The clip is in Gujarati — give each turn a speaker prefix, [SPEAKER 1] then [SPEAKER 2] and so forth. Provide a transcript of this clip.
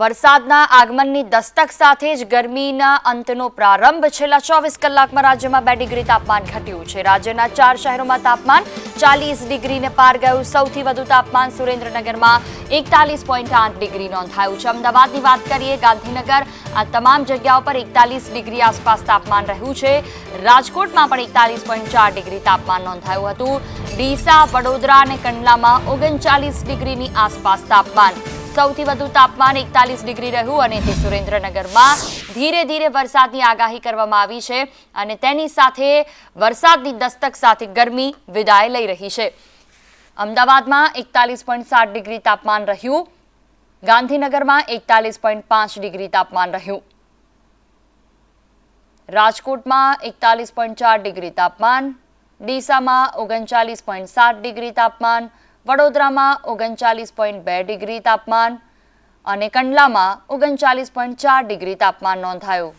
[SPEAKER 1] વરસાદના આગમનની દસ્તક સાથે જ ગરમીના અંતનો પ્રારંભ છેલ્લા ચોવીસ કલાકમાં રાજ્યમાં બે ડિગ્રી તાપમાન ઘટ્યું છે. રાજ્યના ચાર શહેરોમાં તાપમાન ચાલીસ ડિગ્રીને પાર ગયું. સૌથી વધુ તાપમાન સુરેન્દ્રનગરમાં એકતાલીસ પોઈન્ટ આઠ ડિગ્રી નોંધાયું છે. અમદાવાદની વાત કરીએ, ગાંધીનગર, આ તમામ જગ્યાઓ પર એકતાલીસ ડિગ્રી આસપાસ તાપમાન રહ્યું છે. રાજકોટમાં પણ એકતાલીસ પોઈન્ટ ચાર ડિગ્રી તાપમાન નોંધાયું હતું. ડીસા, વડોદરા અને કંડલામાં ઓગણચાલીસ ડિગ્રીની આસપાસ તાપમાન સૌથી વધુ તાપમાન એકતાલીસ ડિગ્રી રહ્યું અને તે સુરેન્દ્રનગરમાં ધીરે ધીરે વરસાદની આગાહી કરવામાં આવી છે અને તેની સાથે વરસાદની દસ્તક સાથે ગરમી વિદાય લઈ રહી છે. અમદાવાદમાં એકતાલીસ પોઈન્ટ સાત ડિગ્રી તાપમાન રહ્યું. ગાંધીનગરમાં એકતાલીસ પોઈન્ટ પાંચ ડિગ્રી તાપમાન રહ્યું. રાજકોટમાં એકતાલીસ પોઈન્ટ ચાર ડિગ્રી તાપમાન. ડીસામાં ઓગણચાલીસ પોઈન્ટ સાત ડિગ્રી તાપમાન. વડોદરામાં ઓગણચાલીસ પોઈન્ટ બે ડિગ્રી તાપમાન અને કંડલામાં ઓગણચાલીસ પોઈન્ટ ચાર ડિગ્રી તાપમાન નોંધાયું.